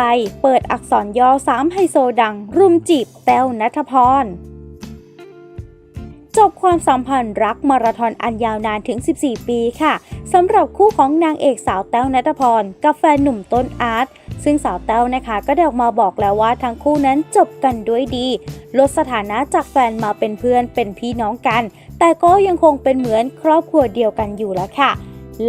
ร เปิดอักษรย่อสามไฮโซดัง รุมจีบแต้วนัทพร จบความสัมพันธ์รักมาราธอนอันยาวนานถึง 14 ปีค่ะสำหรับคู่ของนางเอกสาวแต้วนัทพรกับแฟนหนุ่มต้นอาร์ตซึ่งสาวแต้วนะคะก็ได้ออกมาบอกแล้วว่าทั้งคู่นั้นจบกันด้วยดี ลดสถานะจากแฟนมาเป็นเพื่อนเป็นพี่น้องกัน แต่ก็ยังคงเป็นเหมือนครอบครัวเดียวกันอยู่แล้วค่ะ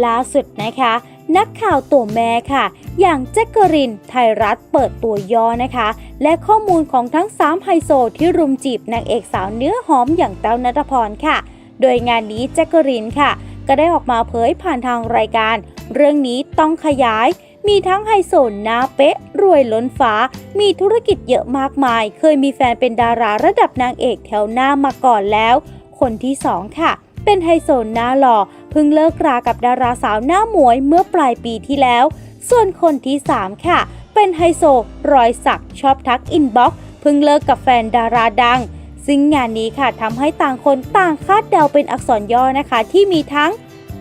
ล่าสุดนะคะ นักข่าวตัวแม่ค่ะ อย่างแจ็คเกอริน ไทยรัฐเปิดตัวย่อนะคะ และข้อมูลของทั้ง 3 ไฮโซที่รุมจีบนางเอกสาวเนื้อหอมอย่างแต้วนัทพรค่ะ โดยงานนี้แจ็คเกอรินค่ะ ก็ได้ออกมาเผยผ่านทางรายการ เรื่องนี้ต้องขยาย มีทั้งไฮโซหน้าเป๊ะ รวยล้นฟ้า มีธุรกิจเยอะมากมาย เคยมีแฟนเป็นดาราระดับนางเอกแถวหน้ามาก่อนแล้ว คนที่2ค่ะ เป็นไฮโซหน้าหล่อเพิ่งเลิกรากับดาราสาวหน้าหมวยเมื่อปลายปีที่แล้ว ส่วนคนที่ 3 ค่ะ เป็นไฮโซรอยสักชอบทักอินบ็อกซ์เพิ่งเลิกกับแฟนดาราดัง ซึ่งงานนี้ค่ะทำให้ต่างคนต่างคาดเดาเป็นอักษรย่อนะคะ ที่มีทั้ง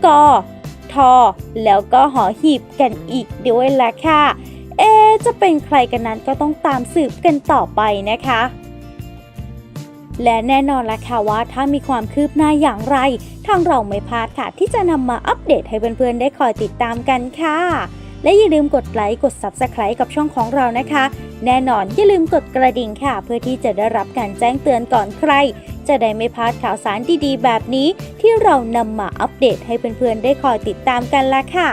กอทอแล้วก็หอหีบกันอีกด้วยแหละค่ะ เอ จะเป็นใครกันนั้นก็ต้องตามสืบกันต่อไปนะคะ และแน่นอนละค่ะว่าถ้ามีความคืบหน้าอย่างไร ทางเราไม่พลาดค่ะ ที่จะนำมาอัปเดตให้เพื่อนๆ ได้คอยติดตามกันค่ะ และอย่าลืมกดไลค์กด Subscribe กับช่องของเรานะคะ แน่นอนอย่าลืมกดกระดิ่งค่ะ เพื่อที่จะได้รับการแจ้งเตือนก่อนใคร จะได้ไม่พลาดข่าวสารดีๆ แบบนี้ ที่เรานำมาอัปเดตให้เพื่อนๆ ได้คอยติดตามกันละค่ะ